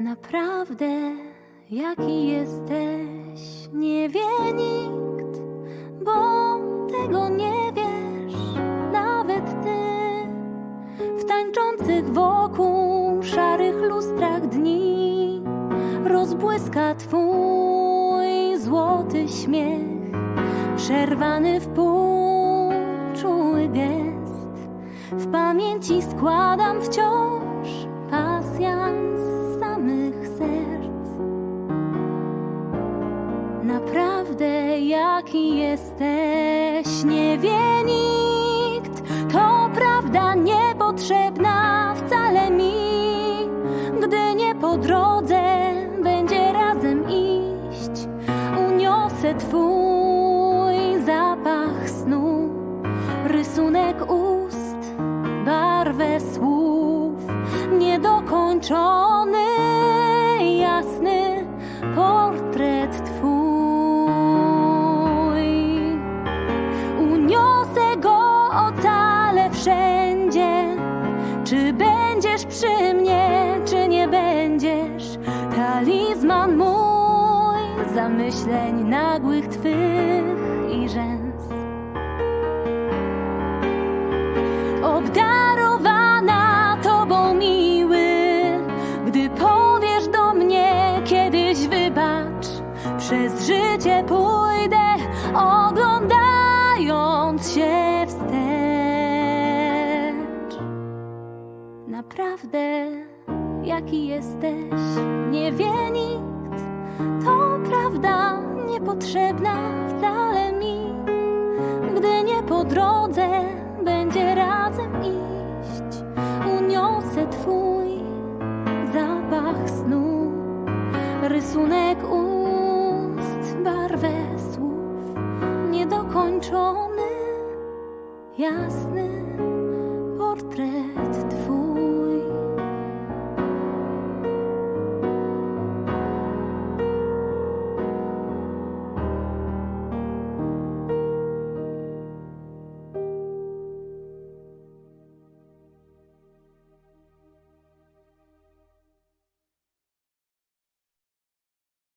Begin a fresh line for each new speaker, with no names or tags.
Naprawdę, jaki jesteś, nie wie nikt, bo tego nie wiesz, nawet ty. W tańczących wokół szarych lustrach dni rozbłyska twój złoty śmiech, przerwany w pół czuły gest. W pamięci składam wciąż Naprawdę jaki jesteś, nie wie nikt. To prawda niepotrzebna wcale mi, gdy nie po drodze będzie razem iść. Uniosę twój zapach snu, rysunek ust, barwę słów, niedokończony, Uniosę go ocalę wszędzie. Czy będziesz przy mnie, czy nie będziesz? Talizman mój zamyśleń nagłych twych i rzęs. Obdarowana tobą miły, gdy powiesz do mnie kiedyś wybacz, przez życie pójdę, Naprawdę, jaki jesteś, nie wie nikt. To prawda niepotrzebna wcale mi, gdy nie po drodze będzie razem iść. Uniosę twój zapach snu, rysunek ust, barwę słów, niedokończony, jasny